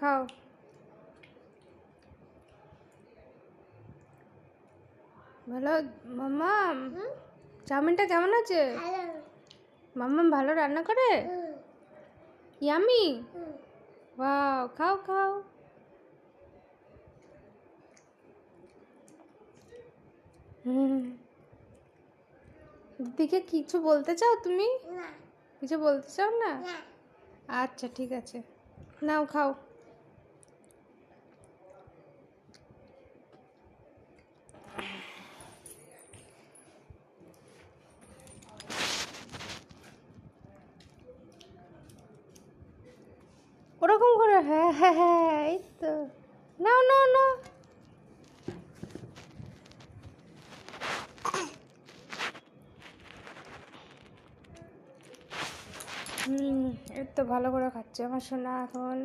খাও। ভালো মাম্মাম চাউমিনটা কেমন আছে? মাম্মাম ভালো রান্না করে? ইয়ামি? ওয়াও খাও খাও। হুম। দিকে কিছু বলতে চাও তুমি? কিছু বলতে চাও না। আচ্ছা ঠিক আছে। নাও খাও। ওরকম করে হ্যাঁ হ্যাঁ হ্যাঁ এই তো। না না না হুম, এই তো ভালো করে খাচ্ছে আমার সোনা এখন।